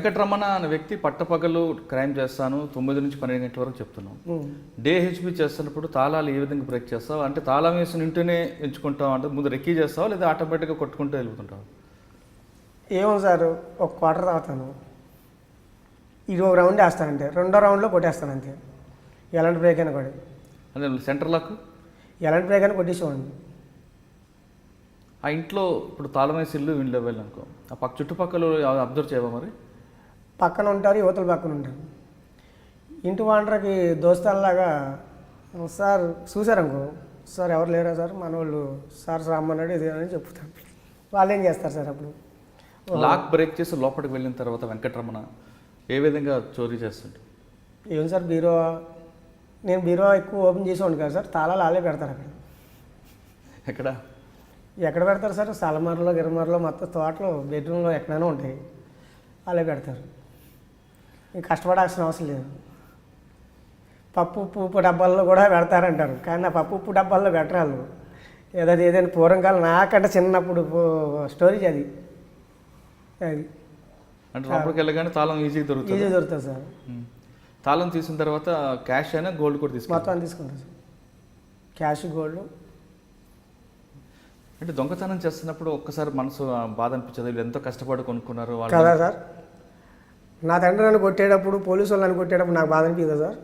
వెంకటరమణ అనే వ్యక్తి పట్టపగలు క్రైమ్ చేస్తాను తొమ్మిది నుంచి పన్నెండు గంటల వరకు చెప్తున్నాం. డే హెచ్పి చేస్తున్నప్పుడు తాళాలు ఏ విధంగా బ్రేక్ చేస్తావు? అంటే తాళం వేసిన ఇంటనే ఎంచుకుంటావు? అంటే ముందు రెక్కీ చేస్తావా? లేదా ఆటోమేటిక్గా కొట్టుకుంటూ వెళ్ళిపోతుంటావు? ఏమో సార్ ఒక క్వార్టర్ తాగుతాను. ఇది ఒక రౌండ్ వేస్తానంటే రెండో రౌండ్లో కొట్టేస్తాను అంతే ఎలాంటి బ్రేక్ అయినా కూడా. అంటే సెంటర్ లాక్ ఎలాంటి బ్రేక్ అయినా కొట్టేసేవాడిని. ఆ ఇంట్లో ఇప్పుడు తాళం వేసి ఇల్లు వీళ్ళు వెళ్ళానుకో ఆ పక్క చుట్టుపక్కల అబ్జర్వ్ చేయవా మరి? పక్కన ఉంటారు యువతల పక్కన ఉంటారు. ఇంటి వాండర్కి దోస్తాల్లాగా సార్ చూసారనుకో సార్ ఎవరు లేరా సార్? మన వాళ్ళు సార్ రమ్మన్నాడు ఇది అని చెప్తారు. వాళ్ళు ఏం చేస్తారు సార్ అప్పుడు? లాక్ బ్రేక్ చేసి లోపలికి వెళ్ళిన తర్వాత వెంకటరమణ ఏ విధంగా చోరీ చేస్తుంటాడు ఏం సార్ బీరో నేను బీరో ఎక్కువ ఓపెన్ చేసేవాడిని కదా సార్ తాళాలు వాళ్ళే పెడతారు అక్కడ. ఎక్కడ? ఎక్కడ పెడతారు సార్? సలమార్లో గిరమార్లో మొత్తం తోటలో బెడ్రూమ్లో ఎక్కడైనా ఉంటాయి. వాళ్ళే పెడతారు. కష్టపడాల్సిన అవసరం లేదు. పప్పు ఉప్పు ఉప్పు డబ్బాల్లో కూడా పెడతారంటారు. కానీ ఆ పప్పు ఉప్పు డబ్బాల్లో పెట్టరాలు ఏదో ఏదైనా పూర్వకాలం నాకంటే చిన్నప్పుడు స్టోరీజ్ అది. అది. అంటే లోపలికి వెళ్ళగానే తాళం ఈజీగా దొరుకుతుంది. ఈజీ దొరుకుతుంది సార్. తాళం తీసిన తర్వాత క్యాష్ అయినా గోల్డ్ కూడా తీసుకుంటాం మొత్తం తీసుకుంటాం సార్. Cash gold. అంటే దొంగతనం చేస్తున్నప్పుడు ఒక్కసారి మనసు బాధ అనిపించదు? వీళ్ళు ఎంతో కష్టపడి కొనుక్కున్నారు వాళ్ళు కదా సార్. నా తండ్రి నన్ను కొట్టేటప్పుడు పోలీసు వాళ్ళు నన్ను కొట్టేటప్పుడు నాకు బాధ అనిపించదా సార్?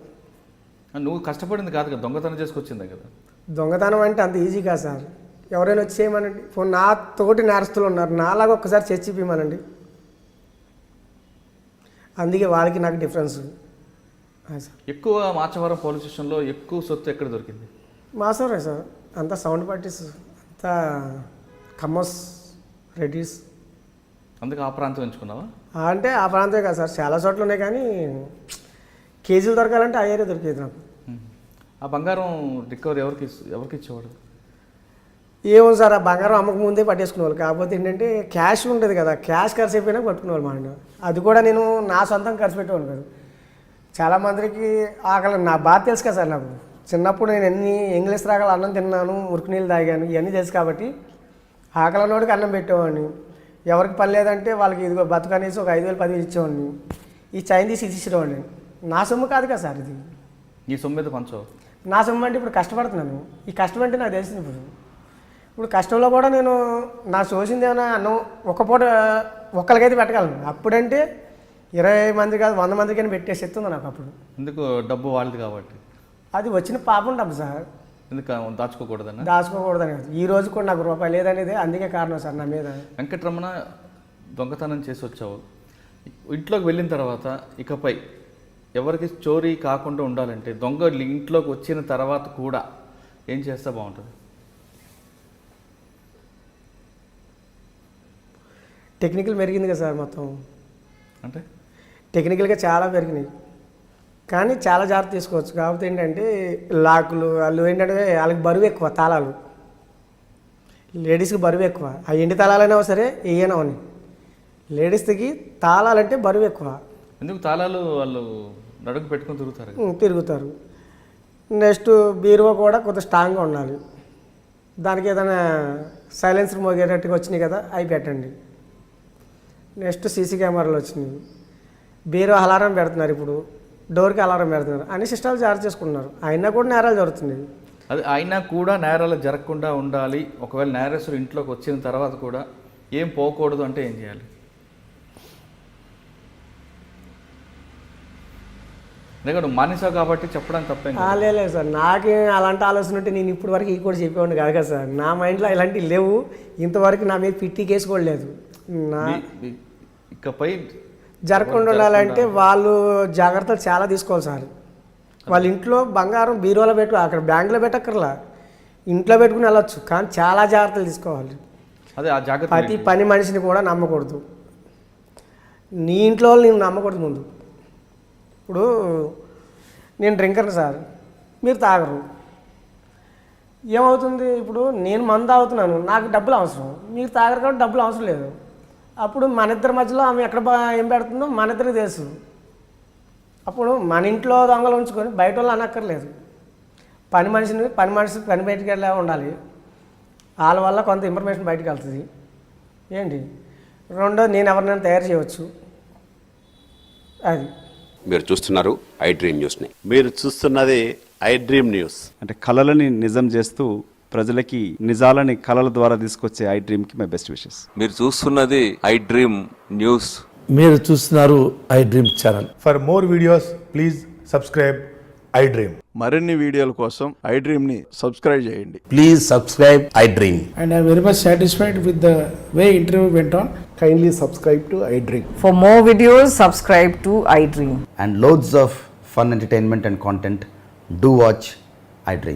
నువ్వు కష్టపడింది కాదు కదా దొంగతనం చేసుకొచ్చిందే కదా? దొంగతనం అంటే అంత ఈజీ కాదు సార్. ఎవరైనా వచ్చి చేయమనండి. పోనీ నా తోటి నేరస్తులు ఉన్నారు. నాలాగా ఒక్కసారి చచ్చిపోయమనండి అందుకే వాళ్ళకి నాకు డిఫరెన్స్. ఎక్కువ మాచవరం పోలీస్ స్టేషన్లో ఎక్కువ సొత్తు ఎక్కడ దొరికింది? మా సారే సార్. అంతా సౌండ్ పార్టీస్ అంతా కమ్మస్ రెడ్డిస్. అందుకే ఆ ప్రాంతం ఎంచుకున్నావా? అంటే ఆ ప్రాంతమే కాదు సార్. చాలా చోట్ల ఉన్నాయి కానీ కేజీలు దొరకాలంటే ఆ ఏరియా దొరికేది నాకు. ఆ బంగారం రికవరీ ఎవరికి ఎవరికి ఇచ్చేవాడు ఏమో సార్ ఆ బంగారం అమ్మక ముందే పట్టేసుకునేవాళ్ళు. కాకపోతే ఏంటంటే క్యాష్ ఉంటుంది కదా. క్యాష్ ఖర్చు అయిపోయినా పట్టుకునేవాళ్ళు మా అది కూడా నేను నా సొంతం ఖర్చు పెట్టేవాళ్ళు కాదు. చాలా మందికి ఆకలి నా బాధ తెలుసు కదా సార్ నాకు. చిన్నప్పుడు నేను ఎన్ని ఇంగ్లీష్ రాగల అన్నం తిన్నాను మురికి నీళ్ళు తాగాను ఇవన్నీ తెలుసు కాబట్టి ఆకలినోడికి అన్నం పెట్టేవాడిని. ఎవరికి పని లేదంటే వాళ్ళకి ఇదిగో బతుకనేసి ఒక ఐదు వేలు పదివేలు ఇచ్చేవాడిని. ఈ చైన్ తీసి ఇచ్చేవాడిని నా సొమ్ము కాదు కదా సార్ ఇది. నీ సొమ్ము మీద పంచవు? నా సొమ్ము అంటే ఇప్పుడు కష్టపడుతున్నాను. ఈ కష్టం అంటే నాకు తెలిసింది ఇప్పుడు. ఇప్పుడు కష్టంలో కూడా నేను నా చూసింది ఏమైనా అన్నం ఒక్క పూట ఒక్కరికైతే పెట్టగలను. అప్పుడంటే ఇరవై మంది కాదు వంద మందికైనా పెట్టేసి ఎత్తుంది నాకు అప్పుడు. ఎందుకు? డబ్బు వాళ్ళది కాబట్టి. అది వచ్చిన పాపం డబ్బు సార్. ఎందుకు దాచుకోకూడదని. కాదు ఈ రోజు కూడా నాకు రూపాయి లేదనేది అందుకే కారణం సార్ నా మీద. వెంకటరమణ దొంగతనం చేసి వచ్చావు. ఇంట్లోకి వెళ్ళిన తర్వాత ఇకపై ఎవరికి చోరీ కాకుండా ఉండాలంటే దొంగ ఇంట్లోకి వచ్చిన తర్వాత కూడా ఏం చేస్తే బాగుంటుంది? టెక్నికల్ పెరిగింది కదా సార్ మొత్తం. అంటే? టెక్నికల్గా చాలా పెరిగినాయి. కానీ చాలా జాగ్రత్త తీసుకోవచ్చు. కాకపోతే ఏంటంటే లాకులు వాళ్ళు ఏంటంటే వాళ్ళకి బరువు ఎక్కువ తాళాలు. లేడీస్కి బరువు ఎక్కువ. ఆ ఎండి తాళాలైనా సరే వేయనవని లేడీస్కి తాళాలంటే బరువు ఎక్కువ. ఎందుకు తాళాలు వాళ్ళు నడుగు పెట్టుకొని తిరుగుతారు? తిరుగుతారు. నెక్స్ట్ బీరువా కూడా కొంత స్ట్రాంగ్గా ఉండాలి. దానికి ఏదైనా సైలెన్సర్ మోగేటట్టుగా వచ్చినాయి కదా అవి పెట్టండి. నెక్స్ట్ సీసీ కెమెరాలు వచ్చినాయి. బీరువా అలారం పెడుతున్నారు ఇప్పుడు. డోర్కి అలారం పెడుతున్నారు. అన్ని సిస్టాలు జారీ చేసుకుంటున్నారు. అయినా కూడా నేరాలు జరుగుతున్నాయి. అది అయినా కూడా నేరాలు జరగకుండా ఉండాలి. ఒకవేళ నేరస్తుడు ఇంట్లోకి వచ్చిన తర్వాత కూడా ఏం పోకూడదు అంటే ఏం చేయాలి? ఎందుకంటే మానేసావు కాబట్టి చెప్పడానికి తప్పేం. లేదు సార్. నాకే అలాంటి ఆలోచన ఉంటే నేను ఇప్పటి వరకు ఈ కూడా చెప్పేవాడిని కాదు కదా సార్. నా మైండ్లో ఇలాంటివి లేవు. ఇంతవరకు నా మీద పిట్టి కేసు కూడా లేదు. నా ఇకపై జరగకుండా ఉండాలంటే వాళ్ళు జాగ్రత్తలు చాలా తీసుకోవాలి సార్ వాళ్ళ ఇంట్లో బంగారం బీరువాలో పెట్టు అక్కడ బ్యాంకులో పెట్టక్కర్లా. ఇంట్లో పెట్టుకుని వెళ్ళొచ్చు కానీ చాలా జాగ్రత్తలు తీసుకోవాలి. అదే ఆ జాగ్రత్త ప్రతి పని మనిషిని కూడా నమ్మకూడదు. నీ ఇంట్లో వాళ్ళు నేను నమ్మకూడదు ముందు. ఇప్పుడు నేను డ్రింకర్ని సార్ మీరు తాగరు. ఏమవుతుంది? ఇప్పుడు నేను మందు తాగుతున్నాను నాకు డబ్బులు అవసరం. మీరు తాగరు కాబట్టి డబ్బులు అవసరం లేదు. అప్పుడు మన ఇద్దరి మధ్యలో ఆమె ఎక్కడ బా- ఏం పెడుతుందో మన ఇద్దరికి తెలుసు. అప్పుడు మన ఇంట్లో దొంగలు ఉంచుకొని బయట వాళ్ళు అనక్కర్లేదు. పని మనిషిని పని మనిషి పని బయటికి వెళ్ళే ఉండాలి. వాళ్ళ వల్ల కొంత ఇన్ఫర్మేషన్ బయటకు వెళ్తుంది. ఏంటి? రెండో నేను ఎవరినైనా తయారు చేయవచ్చు. అది. మీరు చూస్తున్నారు ఐ డ్రీమ్ న్యూస్ని. మీరు చూస్తున్నది ఐ డ్రీమ్ న్యూస్. అంటే కళలని నిజం చేస్తూ ప్రజలకి నిజాలని కళల ద్వారా తీసుకొచ్చే ఐ డ్రీమ్కి మై బెస్ట్ విషెస్. మీరు చూస్తున్నది ఐ డ్రీమ్ న్యూస్. మీరు చూస్తున్నారు iDream channel. For more videos please subscribe iDream మరిన్ని వీడియోల కోసం ఐ డ్రీమ్ని సబ్స్క్రైబ్ చేయండి. Please subscribe iDream and I very much satisfied with the way interview వెంట kindly subscribe to iDream for more videos subscribe to iDream and loads of fun entertainment and content do watch iDream